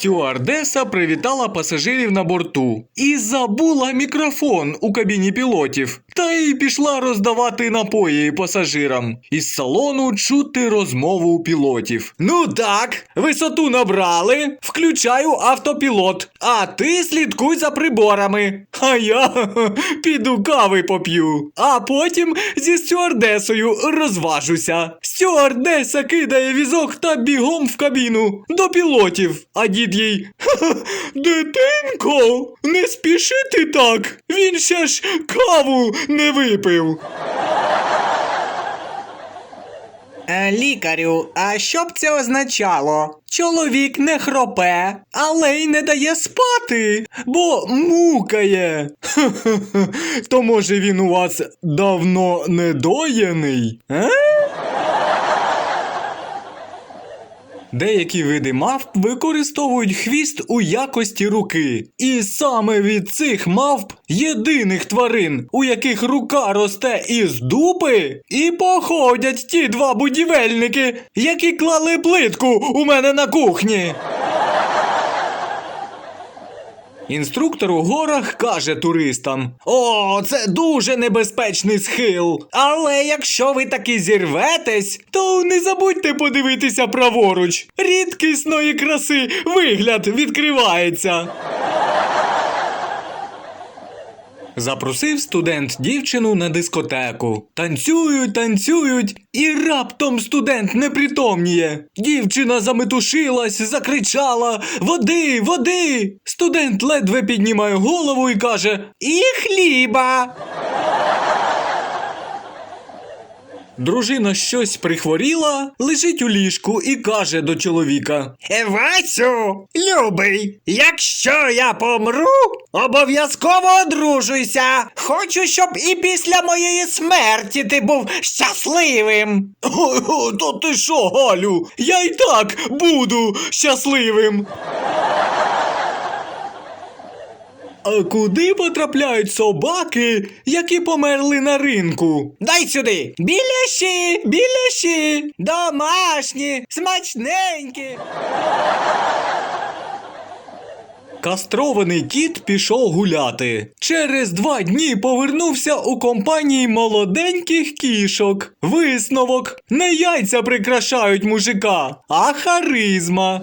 Стюардеса привітала пасажирів на борту і забула мікрофон у кабіні пілотів. Та й пішла роздавати напої пасажирам. Із салону чути розмову пілотів. Ну так, висоту набрали, включаю автопілот. А ти слідкуй за приборами. А я піду кави поп'ю. А потім зі стюардесою розважуся. Стюардеса кидає візок та бігом в кабіну до пілотів. А дід їй «Ха-ха, Дитинко, не спіши ти так. Він ще ж каву не випив. Е, лікарю, а що б це означало? Чоловік не хропе, але й не дає спати, бо мукає. То може він у вас давно недоєний? Е? Деякі види мавп використовують хвіст у якості руки. І саме від цих мавп єдиних тварин, у яких рука росте із дупи, і походять ті два будівельники, які клали плитку у мене на кухні. Інструктор у горах каже туристам: О, це дуже небезпечний схил. Але якщо ви таки зірветесь, то не забудьте подивитися праворуч. Рідкісної краси вигляд відкривається. Запросив студент дівчину на дискотеку. Танцюють, танцюють, і раптом студент непритомніє. Дівчина заметушилась, закричала: Води, води! Студент ледве піднімає голову і каже: І хліба. Дружина щось прихворіла, лежить у ліжку і каже до чоловіка: Васю, любий, якщо я помру, обов'язково одружуйся. Хочу, щоб і після моєї смерті ти був щасливим. О, то ти що, Галю? Я й так буду щасливим. А куди потрапляють собаки, які померли на ринку? Дай сюди. Біляші, біляші, домашні, смачненькі. Кастрований кіт пішов гуляти. Через два дні повернувся у компанії молоденьких кішок. Висновок: не яйця прикрашають мужика, а харизма.